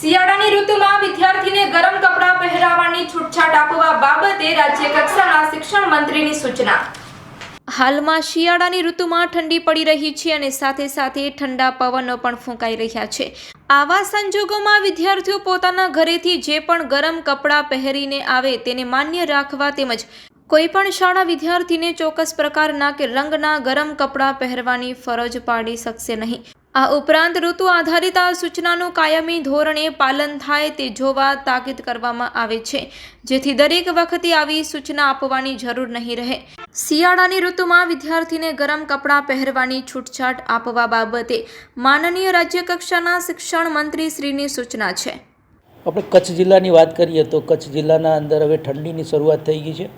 શિયાળાની ઋતુમાં વિદ્યાર્થીને ગરમ કપડાં પહેરાવવાની છૂટછાટ આપવા બાબતે રાજ્ય કક્ષાના શિક્ષણ મંત્રીની સૂચના. હાલમાં શિયાળાની ઋતુમાં ઠંડી પડી રહી છે અને સાથે સાથે ઠંડા પવનો પણ ફૂંકાઈ રહ્યા છે. આવા સંજોગોમાં વિદ્યાર્થીઓ પોતાના ઘરેથી જે પણ ગરમ કપડાં પહેરીને આવે તેને માન્ય રાખવા તેમજ કોઈ પણ શાળા વિદ્યાર્થીને ચોક્કસ પ્રકારના કે રંગના ગરમ કપડાં પહેરવાની ફરજ પાડી શકશે નહીં. આ ઉપરાંત ઋતુ આધારિત આ સૂચનાનું કાયમી ધોરણે પાલન થાય તે જોવા તાકીદ કરવામાં આવે છે. જેથી દરેક વખતે આવી સૂચના આપવાની જરૂર નહીં રહે. શિયાળાની ઋતુમાં વિદ્યાર્થીને ગરમ કપડાં પહેરવાની છૂટછાટ આપવા બાબતે માનનીય રાજ્ય કક્ષાના શિક્ષણ મંત્રી શ્રીની સૂચના છે. આપણે કચ્છ જિલ્લાની વાત કરીએ તો કચ્છ જિલ્લાના અંદર હવે ઠંડીની શરૂઆત થઈ ગઈ છે.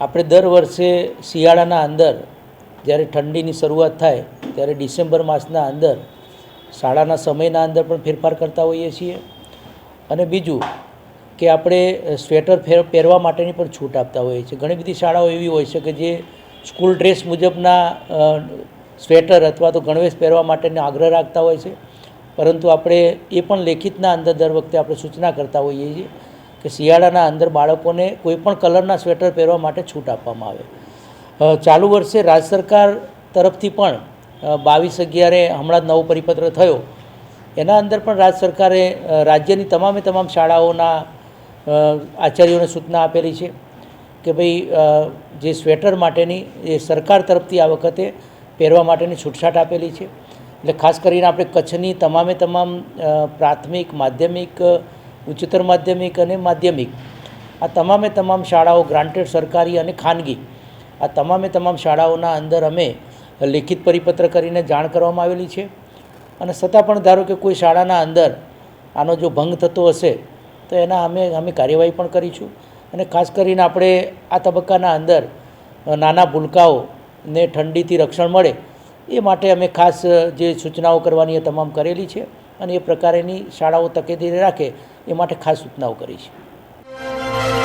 આપણે દર વર્ષે શિયાળાના અંદર જ્યારે ઠંડીની શરૂઆત થાય ત્યારે ડિસેમ્બર માસના અંદર, શાળાના સમયના અંદર પણ ફેરફાર કરતા હોઈએ છીએ. અને બીજું કે આપણે સ્વેટર ફેર, પહેરવા માટેની પણ છૂટ આપતા હોઈએ છીએ. ઘણી બધી શાળાઓ એવી હોય છે કે જે સ્કૂલ ડ્રેસ મુજબના સ્વેટર અથવા તો ગણવેશ પહેરવા માટેનો આગ્રહ રાખતા હોય છે. પરંતુ આપણે એ પણ લેખિતના અંદર દર વખતે આપણે સૂચના કરતા હોઈએ છીએ કે શિયાળાના અંદર બાળકોને કોઈપણ કલરના સ્વેટર પહેરવા માટે છૂટ આપવામાં આવે. ચાલુ વર્ષે રાજ્ય સરકાર તરફથી પણ બાવીસ અગિયારે હમણાં જ નવો પરિપત્ર થયો. એના અંદર પણ રાજ્ય સરકારે રાજ્યની તમામે તમામ શાળાઓના આચાર્યોને સૂચના આપેલી છે કે ભાઈ જે સ્વેટર માટેની એ સરકાર તરફથી આ વખતે પહેરવા માટેની છૂટછાટ આપેલી છે. એટલે ખાસ કરીને આપણે કચ્છની તમામે તમામ પ્રાથમિક, માધ્યમિક, ઉચ્ચતર માધ્યમિક અને માધ્યમિક, આ તમામે તમામ શાળાઓ ગ્રાન્ટેડ સરકારી અને ખાનગી, આ તમામે તમામ શાળાઓના અંદર અમે લેખિત પરિપત્ર કરીને જાણ કરવામાં આવેલી છે. અને છતાં પણ ધારો કે કોઈ શાળાના અંદર આનો જો ભંગ થતો હશે, તો એના અમે અમે કાર્યવાહી પણ કરીશું. અને ખાસ કરીને આપણે આ તબક્કાના અંદર નાના ભૂલકાઓને ઠંડીથી રક્ષણ મળે, એ માટે અમે ખાસ જે સૂચનાઓ કરવાની એ તમામ કરેલી છે અને એ પ્રકારેની શાળાઓ તકેદારી રાખે, એ માટે ખાસ સૂચનાઓ કરી છે.